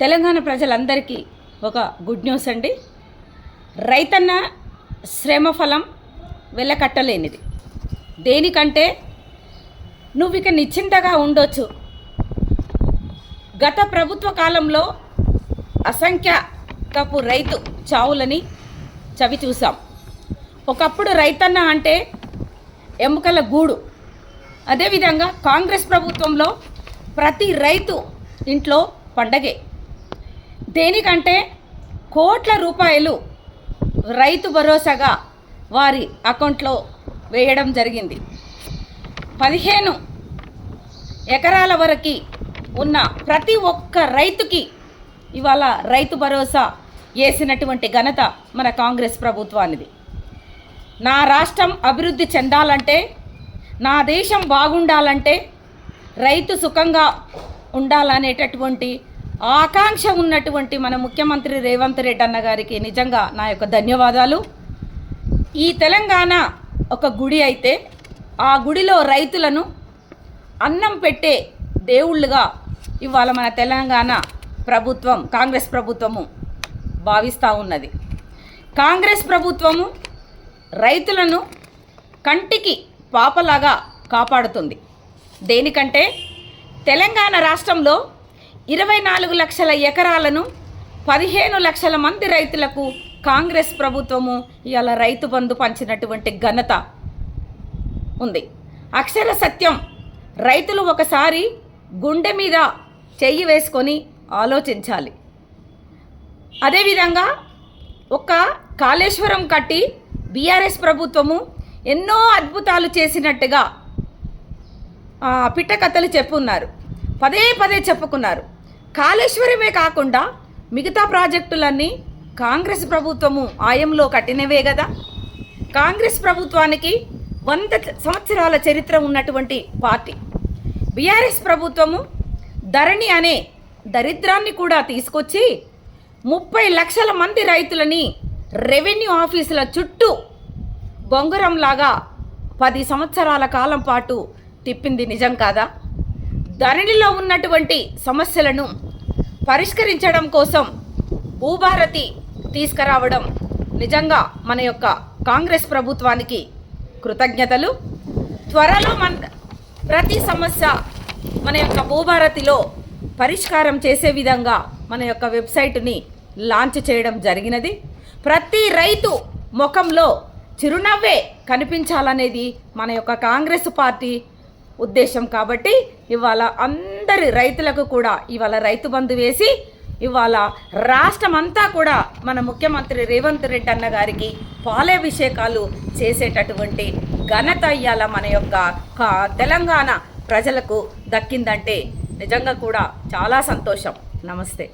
తెలంగాణ ప్రజలందరికీ ఒక good news అండి. రైతన్న శ్రమ ఫలం వెళ్ళకట్టలేనిది దేనికంటే నువ్వు ఇక నిశ్చింతగా ఉండొచ్చు. గత ప్రభుత్వ కాలంలో అసంఖ్యాకపు రైతు చావులని చవి చూసాం ఒకప్పుడు రైతన్న అంటే ఎముకల గూడు. అదేవిధంగా కాంగ్రెస్ ప్రభుత్వంలో ప్రతి రైతు ఇంట్లో పండగే. దేనికంటే కోట్ల రూపాయలు రైతు భరోసాగా వారి అకౌంట్లో వేయడం జరిగింది. పదిహేను ఎకరాల వరకు ఉన్న ప్రతి ఒక్క రైతుకి ఇవాళ రైతు భరోసా వేసినటువంటి ఘనత మన కాంగ్రెస్ ప్రభుత్వానిది. నా రాష్ట్రం అభివృద్ధి చెందాలంటే నా దేశం బాగుండాలంటే రైతు సుఖంగా ఉండాలనేటటువంటి ఆకాంక్ష ఉన్నటువంటి మన ముఖ్యమంత్రి రేవంత్ రెడ్డి అన్న గారికి నిజంగా నా యొక్క ధన్యవాదాలు. ఈ తెలంగాణ ఒక గుడి అయితే ఆ గుడిలో రైతులను అన్నం పెట్టే దేవుళ్ళుగా ఇవాళ మన తెలంగాణ ప్రభుత్వం కాంగ్రెస్ ప్రభుత్వము భావిస్తూ ఉన్నది. కాంగ్రెస్ ప్రభుత్వము రైతులను కంటికి పాపలాగా కాపాడుతుంది. దేనికంటే తెలంగాణ రాష్ట్రంలో ఇరవై నాలుగు లక్షల ఎకరాలను పదిహేను లక్షల మంది రైతులకు కాంగ్రెస్ ప్రభుత్వము ఇవాళ రైతు బంధు పంచినటువంటి ఘనత ఉంది. అక్షర సత్యం రైతులు ఒకసారి గుండె మీద చెయ్యి వేసుకొని ఆలోచించాలి. అదేవిధంగా ఒక కాళేశ్వరం కట్టి బీఆర్ఎస్ ప్రభుత్వము ఎన్నో అద్భుతాలు చేసినట్టుగా పిట్టకథలు చెప్పున్నారు. పదే పదే చెప్పుకున్నారు. కాళేశ్వరమే కాకుండా మిగతా ప్రాజెక్టులన్నీ కాంగ్రెస్ ప్రభుత్వము ఆయంలో కట్టినవే కదా కాంగ్రెస్ ప్రభుత్వానికి వంద సంవత్సరాల చరిత్ర ఉన్నటువంటి పార్టీ. బీఆర్ఎస్ ప్రభుత్వము ధరణి అనే దరిద్రాన్ని కూడా తీసుకొచ్చి ముప్పై లక్షల మంది రైతులని రెవెన్యూ ఆఫీసుల చుట్టూ బొంగరంలాగా పది సంవత్సరాల కాలం పాటు తిప్పింది నిజం కాదా? ధరణిలో ఉన్నటువంటి సమస్యలను పరిష్కరించడం కోసం భూభారతి తీసుకురావడం నిజంగా మన యొక్క కాంగ్రెస్ ప్రభుత్వానికి కృతజ్ఞతలు. త్వరలో మన ప్రతి సమస్య మన యొక్క భూభారతిలో పరిష్కారం చేసే విధంగా మన యొక్క వెబ్సైట్ని లాంచ్ చేయడం జరిగినది. ప్రతి రైతు ముఖంలో చిరునవ్వే కనిపించాలనేది మన యొక్క కాంగ్రెస్ పార్టీ ఉద్దేశం కాబట్టి ఇవాళ అందరి రైతులకు కూడా ఇవాళ రైతు బంధు వేసి ఇవాళ రాష్ట్రం అంతా కూడా మన ముఖ్యమంత్రి రేవంత్ రెడ్డి అన్న గారికి పాలాభిషేకాలు చేసేటటువంటి ఘనత ఇయ్యాల మన యొక్క కా- తెలంగాణ ప్రజలకు దక్కిందంటే నిజంగా కూడా చాలా సంతోషం. నమస్తే.